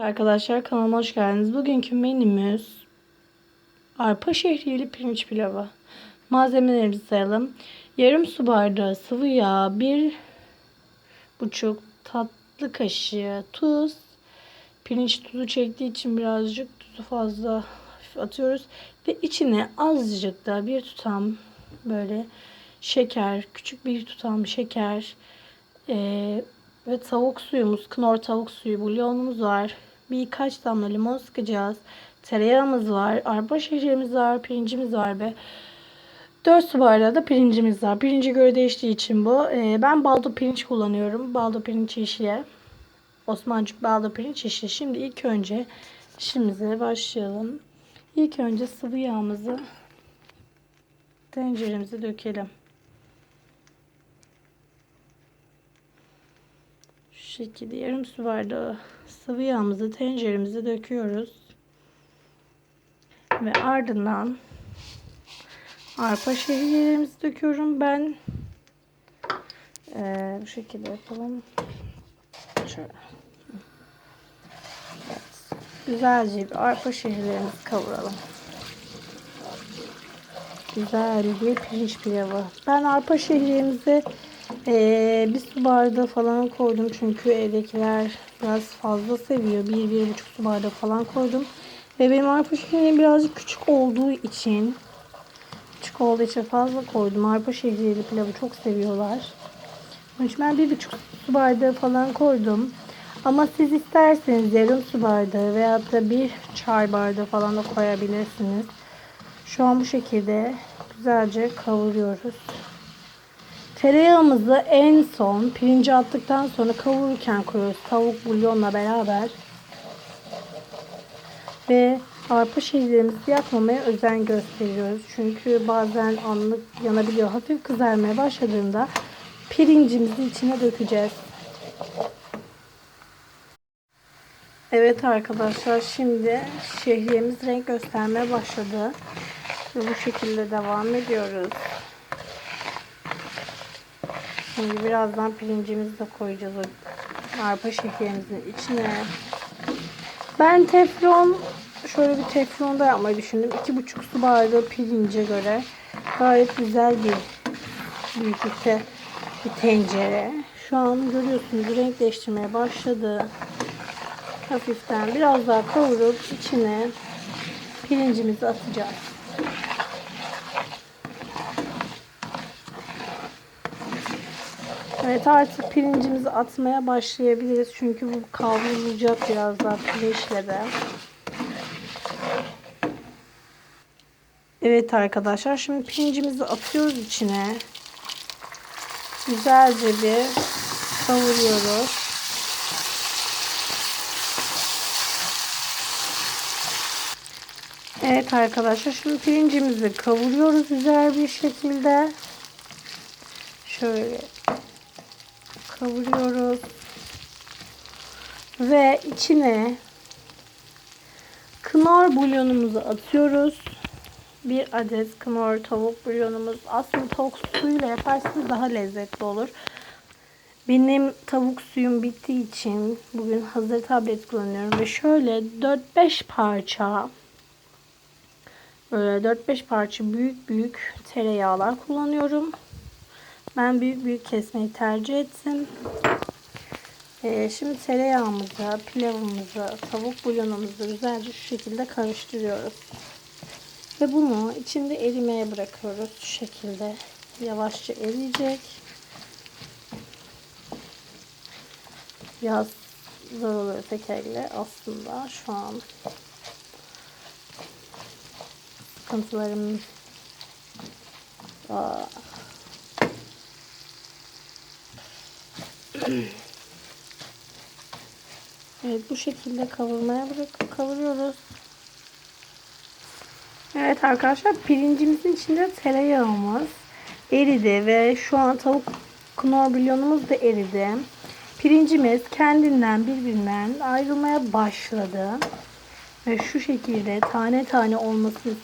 Arkadaşlar kanalıma hoş geldiniz. Bugünkü menümüz arpa şehriyeli pirinç pilavı. Malzemelerimizi sayalım. Yarım su bardağı sıvı yağ, bir buçuk tatlı kaşığı tuz. Pirinç tuzu çektiği için birazcık tuzu fazla atıyoruz. Ve içine azıcık da bir tutam böyle şeker, küçük bir tutam şeker, ee, ve tavuk suyumuz, knor tavuk suyu, bulyonumuz var. Birkaç damla limon sıkacağız. Tereyağımız var. Arpa şehriyemiz var. Pirincimiz var ve 4 su bardağı da pirincimiz var. Pirince göre değiştiği için bu. Ee, ben baldo pirinç kullanıyorum. Baldo pirinç yeşile. Osmancık baldo pirinç yeşil. Şimdi ilk önce işimize başlayalım. İlk önce sıvı yağımızı tenceremize dökelim. Şekilde yarım su bardağı sıvı yağımızı tenceremize döküyoruz. Ve ardından arpa şehriyelerimizi döküyorum ben. Ee, bu şekilde yapalım. Şöyle. Evet. Güzelce bir arpa şehriyelerimizi kavuralım. Güzel bir pirinç pilavı. Ben arpa şehriyemizi ee, bir su bardağı falan koydum çünkü evdekiler biraz fazla seviyor. Bir, bir buçuk su bardağı falan koydum. Ve benim arpa şehriyem birazcık küçük olduğu için küçük olduğu için fazla koydum. Arpa şehriyeli pilavı çok seviyorlar. Onun için ben bir buçuk su bardağı falan koydum. Ama siz isterseniz yarım su bardağı veya da bir çay bardağı falan da koyabilirsiniz. Şu an bu şekilde güzelce kavuruyoruz. Tereyağımızı en son pirinci attıktan sonra kavururken koyuyoruz. Tavuk bulyonla beraber. Ve arpa şehirlerimizi yakmamaya özen gösteriyoruz. Çünkü bazen anlık yanabiliyor. Hafif kızarmaya başladığında pirincimizi içine dökeceğiz. Evet arkadaşlar şimdi şehriyemiz renk göstermeye başladı. Ve bu şekilde devam ediyoruz. Şimdi birazdan pirincimizi de koyacağız o arpa şehriyemizin içine. Ben teflon şöyle bir teflonda yapmayı düşündüm. 2,5 su bardağı pirince göre gayet güzel bir büyüklükte bir tencere. Şu an görüyorsunuz renk başladı. Hafiften biraz daha kavurup içine pirincimizi atacağız. Evet artık pirincimizi atmaya başlayabiliriz. Çünkü bu kavrulacak biraz daha pirinçle de. Evet arkadaşlar şimdi pirincimizi atıyoruz içine. Güzelce bir kavuruyoruz. Evet arkadaşlar şimdi pirincimizi kavuruyoruz güzel bir şekilde. Şöyle kavuruyoruz. Ve içine knorr bulyonumuzu atıyoruz. Bir adet knorr tavuk bulyonumuz. Aslında tavuk suyuyla yaparsanız daha lezzetli olur. Benim tavuk suyum bittiği için bugün hazır tablet kullanıyorum. Ve şöyle 4-5 parça böyle 4-5 parça büyük büyük tereyağlar kullanıyorum. Ben büyük büyük kesmeyi tercih ettim. Ee, şimdi tereyağımızı, pilavımızı, tavuk bulyonumuzu güzelce şu şekilde karıştırıyoruz. Ve bunu içinde erimeye bırakıyoruz. Şu şekilde yavaşça eriyecek. Biraz zor oluyor tek elle aslında şu an sıkıntılarım Aa. Evet bu şekilde kavurmaya bırakıp kavuruyoruz. Evet arkadaşlar pirincimizin içinde tereyağımız eridi ve şu an tavuk knor bulyonumuz da eridi. Pirincimiz kendinden birbirinden ayrılmaya başladı. Ve şu şekilde tane tane olmasını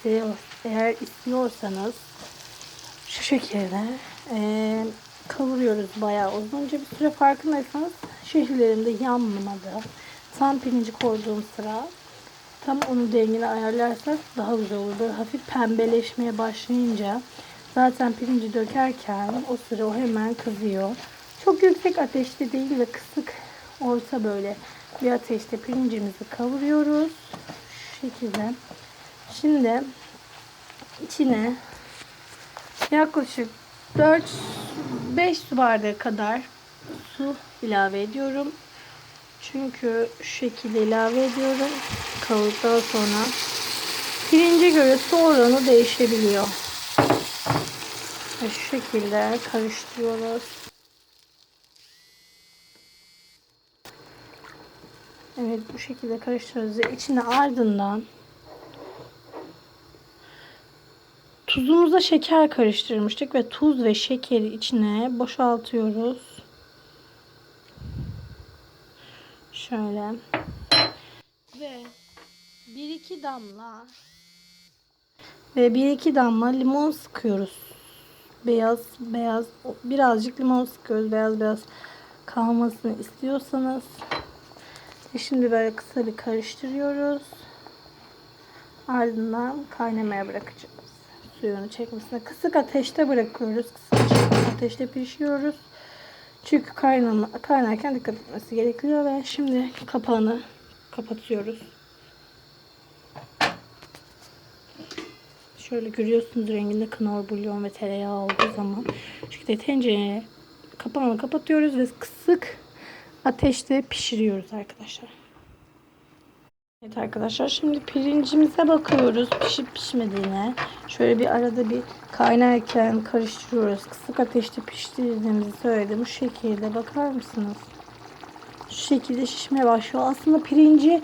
eğer istiyorsanız şu şekilde e, kavuruyoruz bayağı uzunca bir süre farkındaysanız şehirlerimde yanmadı. tam pirinci koyduğum sıra tam onun dengini ayarlarsak daha güzel olur. Böyle hafif pembeleşmeye başlayınca zaten pirinci dökerken o sıra o hemen kızıyor. Çok yüksek ateşte değil ve kısık orta böyle bir ateşte pirincimizi kavuruyoruz. Şu şekilde. Şimdi içine yaklaşık 4-5 su bardağı kadar su ilave ediyorum. Çünkü şu şekilde ilave ediyorum. Kavurduktan sonra pirince göre su oranı değişebiliyor. Ve şu şekilde karıştırıyoruz. Evet bu şekilde karıştırıyoruz. İçine ardından tuzumuza şeker karıştırmıştık ve tuz ve şekeri içine boşaltıyoruz. Şöyle. Ve 1-2 damla ve 1-2 damla limon sıkıyoruz. Beyaz beyaz birazcık limon sıkıyoruz. Beyaz beyaz kalmasını istiyorsanız. Ve şimdi böyle kısa bir karıştırıyoruz. Ardından kaynamaya bırakacağız. Suyunu çekmesine. Kısık ateşte bırakıyoruz. Kısık ateşte pişiriyoruz. Çünkü kaynama, kaynarken dikkat etmesi gerekiyor ve şimdi kapağını kapatıyoruz. Şöyle görüyorsunuz renginde knorr bulyon ve tereyağı olduğu zaman. Çünkü tencereye kapağını kapatıyoruz ve kısık ateşte pişiriyoruz arkadaşlar. Evet arkadaşlar şimdi pirincimize bakıyoruz pişip pişmediğine. Şöyle bir arada bir kaynarken karıştırıyoruz. Kısık ateşte pişirdiğimizi söyledim. Bu şekilde bakar mısınız? Şu şekilde şişmeye başlıyor. Aslında pirinci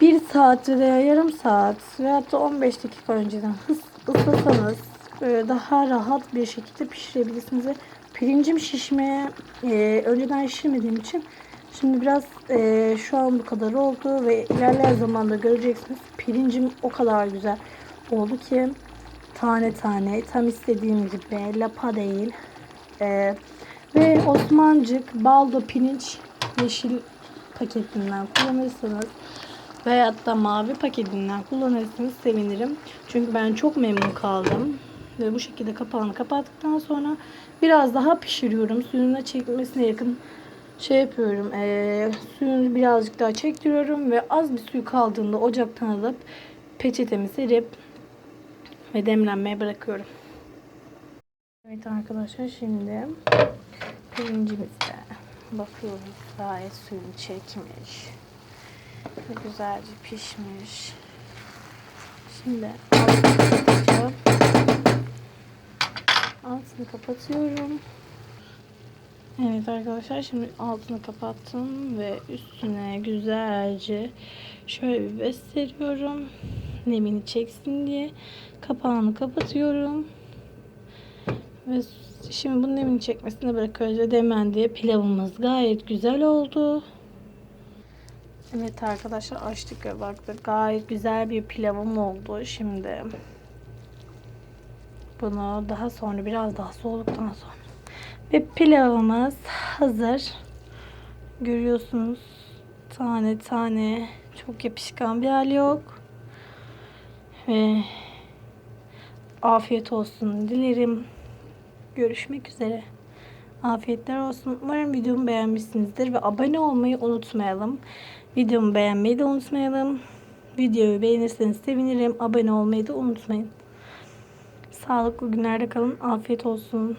1 saat veya yarım saat veya da 15 dakika önceden hız ıslasanız daha rahat bir şekilde pişirebilirsiniz. Ve Pirincim şişmeye e, önceden şişirmediğim için şimdi biraz e, şu an bu kadar oldu ve ilerleyen zamanda göreceksiniz. Pirincim o kadar güzel oldu ki tane tane tam istediğim gibi lapa değil. E, ve Osmancık baldo pirinç yeşil paketinden kullanırsanız veyahut da mavi paketinden kullanırsanız sevinirim. Çünkü ben çok memnun kaldım. Ve bu şekilde kapağını kapattıktan sonra biraz daha pişiriyorum. Suyuna çekmesine yakın şey yapıyorum. E, suyunu birazcık daha çektiriyorum ve az bir suyu kaldığında ocaktan alıp peçetemi serip ve demlenmeye bırakıyorum. Evet arkadaşlar şimdi pirincimize bakıyoruz. Gayet suyunu çekmiş. Ve güzelce pişmiş. Şimdi altını kapatacağım. Altını kapatıyorum. Evet arkadaşlar şimdi altını kapattım ve üstüne güzelce şöyle bir bez seriyorum. Nemini çeksin diye. Kapağını kapatıyorum. Ve şimdi bunun nemini çekmesini bırakıyoruz ve demen diye pilavımız gayet güzel oldu. Evet arkadaşlar açtık ve baktık. Gayet güzel bir pilavım oldu. Şimdi bunu daha sonra biraz daha soğuduktan sonra ve pilavımız hazır. Görüyorsunuz tane tane çok yapışkan bir hali yok. Ve afiyet olsun dilerim. Görüşmek üzere. Afiyetler olsun. Umarım videomu beğenmişsinizdir ve abone olmayı unutmayalım. Videomu beğenmeyi de unutmayalım. Videoyu beğenirseniz sevinirim. Abone olmayı da unutmayın. Sağlıklı günlerde kalın. Afiyet olsun.